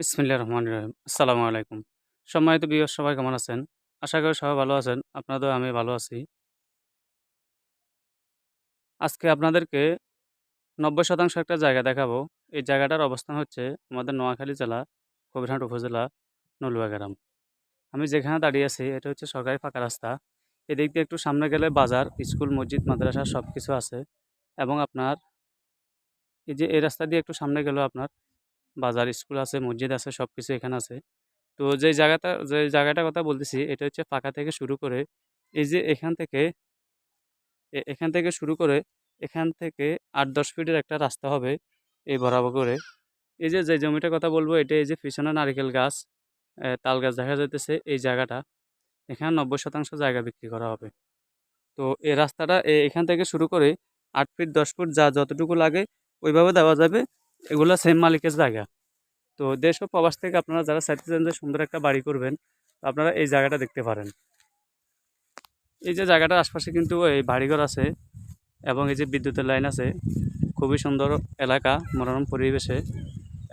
বিসমিল্লাহ রহমান রহিম। আসসালামু আলাইকুম। সম্মানিত বিয় সবাই কেমন আছেন? আশা করি সবাই ভালো আছেন। আপনাদের আমি ভালো আছি। আজকে আপনাদেরকে নব্বই শতাংশ একটা জায়গা দেখাবো। এই জায়গাটার অবস্থান হচ্ছে আমাদের নোয়াখালী জেলা, কবিরহাট উপজেলা নলুয়া গ্রাম আমি যেখানে দাঁড়িয়ে আছি, এটা হচ্ছে সরকারি ফাঁকা রাস্তা। এদিক দিয়ে একটু সামনে গেলে বাজার, স্কুল, মসজিদ, মাদ্রাসা সব কিছু আছে। এবং আপনার এই যে, এই রাস্তা দিয়ে একটু সামনে গেলেও আপনার বাজার, স্কুল আছে, মসজিদ আছে সব কিছু এখানে আছে। তো যে জায়গাটা যে জায়গাটার কথা বলতেছি, এটা হচ্ছে ফাঁকা থেকে শুরু করে এই যে এখান থেকে এখান থেকে শুরু করে এখান থেকে আট, দশ ফিটের একটা রাস্তা হবে এই বরাবর করে। এই যে যে জমিটার কথা বলব, এটা এই যে পিছনে নারিকেল গাছ তাল গাছ দেখা যাইতেছে এই জায়গাটা। এখানে নব্বই শতাংশ জায়গা বিক্রি করা হবে। তো এই রাস্তাটা এখান থেকে শুরু করে আট ফিট, দশ ফুট যা যতটুকু লাগে ওইভাবে দেওয়া যাবে। এগুলো সেম মালিকের জায়গা। তো দেশ ও প্রবাস থেকে আপনারা যারা চাইতেছেন যে সুন্দর একটা বাড়ি করবেন, আপনারা এই জায়গাটা দেখতে পারেন। এই যে জায়গাটার আশপাশে কিন্তু এই বাড়িঘর আছে এবং এই যে বিদ্যুতের লাইন আছে, খুবই সুন্দর এলাকা, মনোরম পরিবেশে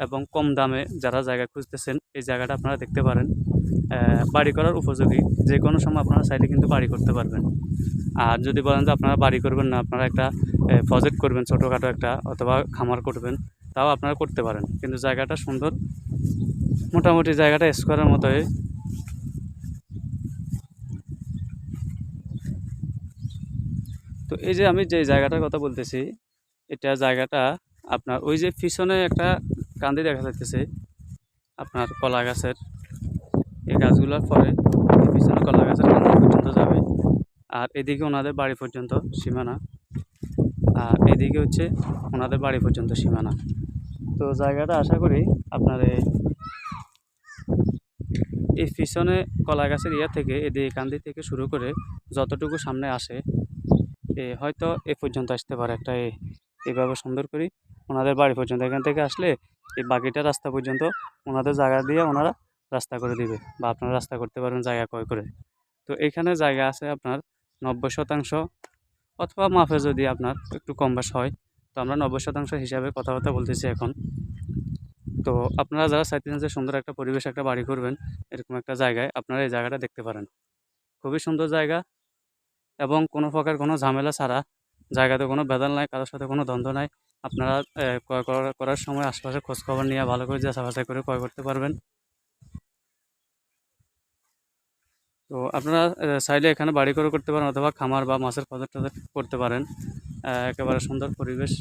এবং কম দামে যারা জায়গা খুঁজতেছেন, এই জায়গাটা আপনারা দেখতে পারেন। বাড়ি করার উপযোগী, যে কোনো সময় আপনারা চাইলে কিন্তু বাড়ি করতে পারবেন। আর যদি বলেন যে আপনারা বাড়ি করবেন না, আপনারা একটা প্রজেক্ট করবেন, ছোটোখাটো একটা, অথবা খামার করবেন তাও আপনারা করতে পারেন। কিন্তু জায়গাটা সুন্দর। মোটামুটি জায়গাটা স্কোয়ারের মতোই। তো এই যে আমি যে জায়গাটার কথা বলতেছি, এটা জায়গাটা আপনার ওই যে পিছনে একটা কান্দি দেখা যাচ্ছে আপনার কলা গাছের। এই গাছগুলোর পরে পিছনে কলা গাছের কান্দি পর্যন্ত যাবে। আর এদিকে ওনাদের বাড়ি পর্যন্ত সীমানা। আর এদিকে হচ্ছে ওনাদের বাড়ি পর্যন্ত সীমানা। তো জায়গাটা আশা করি আপনার এই এই পিছনে কলা গাছের ইয়া থেকে এদিকে কান্দি থেকে শুরু করে যতটুকু সামনে আসে, এ হয়তো এ পর্যন্ত আসতে পারে একটা এইভাবে সুন্দর করি ওনাদের বাড়ি পর্যন্ত। এখান থেকে আসলে এই বাকিটা রাস্তা পর্যন্ত ওনাদের জায়গা দিয়ে ওনারা রাস্তা করে দিবে বা আপনারা রাস্তা করতে পারবেন জায়গা ক্রয় করে। তো এখানে জায়গা আছে আপনার নব্বই শতাংশ অথবা মাফে যদি আপনার একটু কম বেশ হয় তো আমরা নব্বই শতাংশ হিসাবে কথাবার্তা বলতেছি এখন। তো আপনারা যারা চাইতেছেন যে সুন্দর একটা পরিবেশ, একটা বাড়ি করবেন এরকম একটা জায়গায় আপনারা এই জায়গাটা দেখতে পারেন। খুবই সুন্দর জায়গা এবং কোনো প্রকার কোনো ঝামেলা ছাড়া জায়গাতে কোনো বেদাল নাই, কারোর সাথে কোনো দ্বন্দ্ব নাই। আপনারা ক্রয় করার- সময় আশপাশে খোঁজখবর নিয়ে ভালো করে যাচাই বাছাই করে ক্রয় করতে পারবেন। তো আপনারা চাইলে এখানে বাড়ি করে করতে পারেন অথবা খামার বা মাছের টজেক্ট করতে পারেন। একেবারে সুন্দর পরিবেশ।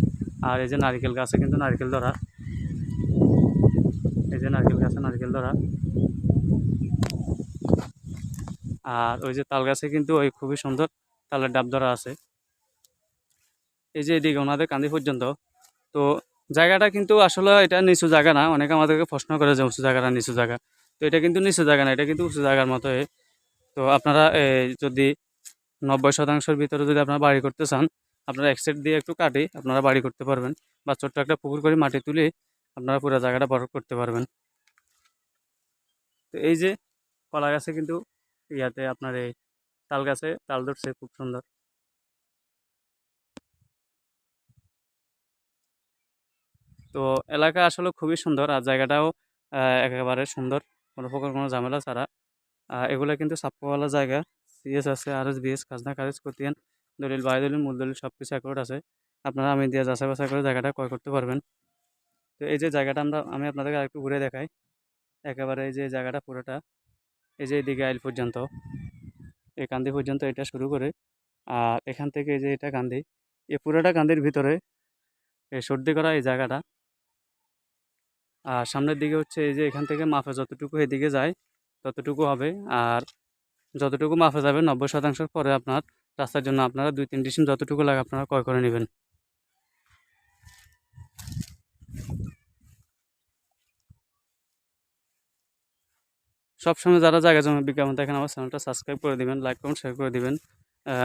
আর এই যে নারকেল গাছে কিন্তু নারকেল ধরা। এই যে নারকেল গাছে নারকেল ধরা। আর ওই যে তাল গাছে কিন্তু ওই খুবই সুন্দর তালের ডাব ধরা আছে। এই যে এদিকে ওনাদের কান্দি পর্যন্ত। তো জায়গাটা কিন্তু আসলে এটা নিচু জায়গা না, অনেকে আমাদেরকে প্রশ্ন করে যে উঁচু জায়গাটা নিচু জায়গা। তো এটা কিন্তু নিচু জায়গা না, এটা কিন্তু উঁচু জায়গার মতোই তো আপনারা যদি নব্বই শতাংশের ভিতরে যদি আপনারা বাড়ি করতে চান আপনারা এক সাইড দিয়ে একটু কাটি, আপনারা বাড়ি করতে পারবেন বা ছোট্ট একটা পুকুর করে মাটি তুলে আপনারা পুরো জায়গাটা বড় করতে পারবেন। তো এই যে কলা গাছে কিন্তু ইয়াতে আপনার এই তাল গাছে তাল ধরছে, খুব সুন্দর। তো এলাকা আসলে খুবই সুন্দর আর জায়গাটাও একেবারে সুন্দর। কোনো প্রকার কোনো ঝামেলা ছাড়া। এগুলো কিন্তু সাপ্পওয়ালা জায়গা। সিএস আছে আর এস বিএস খাজনা খারিজ করতেন দলিল বায়ু দলিল, মূল দলিল সব কিছু অ্যাকাউন্ট আছে। আপনারা আমি দিয়ে যাচাই বাছাই করে জায়গাটা ক্রয় করতে পারবেন। তো এই যে জায়গাটা আমরা, আমি আপনাদেরকে আরেকটু ঘুরে দেখাই। একেবারে এই যে জায়গাটা পুরোটা, এই যে এদিকে আইল পর্যন্ত, এই কান্দি পর্যন্ত এটা শুরু করে। আর এখান থেকে এই যে এটা কান্দি এই পুরোটা কান্দির ভিতরে এই সর্দি করা এই জায়গাটা। আর সামনের দিকে হচ্ছে এই যে এখান থেকে মাফে যতটুকু এদিকে যায়, ততটুকু হবে। আর যতটুকু মাফে যাবে, নব্বই শতাংশের পরে আপনার রাস্তার জন্য আপনারা দুই তিন ডিসিম যতটুকু লাগে আপনারা ক্রয় করে নেবেন। সবসময় যারা জায়গা জমি বিজ্ঞাপন দেখেন আমার চ্যানেলটা সাবস্ক্রাইব করে দিবেন লাইক কমেন্ট শেয়ার করে দিবেন।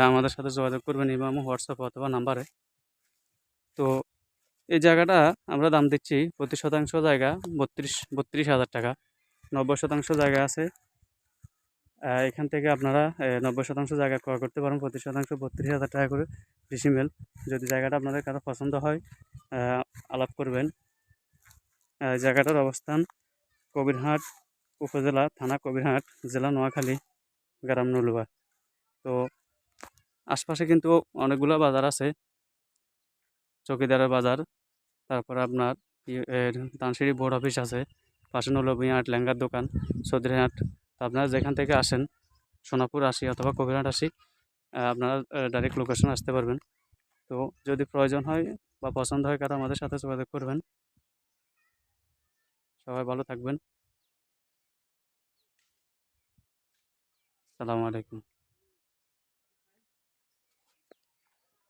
আমাদের সাথে যোগাযোগ করবেন ইমাম হোয়াটসঅ্যাপ অথবা নাম্বারে তো এই জায়গাটা আমরা দাম দিচ্ছি প্রতি শতাংশ জায়গা বত্রিশ বত্রিশ হাজার টাকা। নব্বই শতাংশ জায়গা আছে। এখান থেকে আপনারা নব্বই শতাংশ জায়গা ক্রয় করতে পারেন। প্রতি শতাংশ, বত্রিশ হাজার টাকা করে ডিসিমেল যদি জায়গাটা আপনাদের কারও পছন্দ হয় আলাপ করবেন। জায়গাটার অবস্থান কবিরহাট উপজেলা, থানা কবিরহাট, জেলা নোয়াখালী, গ্রাম নলুয়া। তো আশপাশে কিন্তু অনেকগুলো বাজার আছে। চকিদারের বাজার, তারপরে আপনার তানসিরি বোর্ড অফিস আছে। পাশে নলবিয়া হাট লেঙ্গার দোকান চৌধুরী হাট তো আপনারা যেখান থেকে আসেন, সোনাপুর আসি অথবা কবিরহাট আসি আপনারা ডাইরেক্ট লোকেশন আসতে পারবেন। তো যদি প্রয়োজন হয় বা পছন্দ হয় কারও আমাদের সাথে যোগাযোগ করবেন। সবাই ভালো থাকবেন। সালামু আলাইকুম।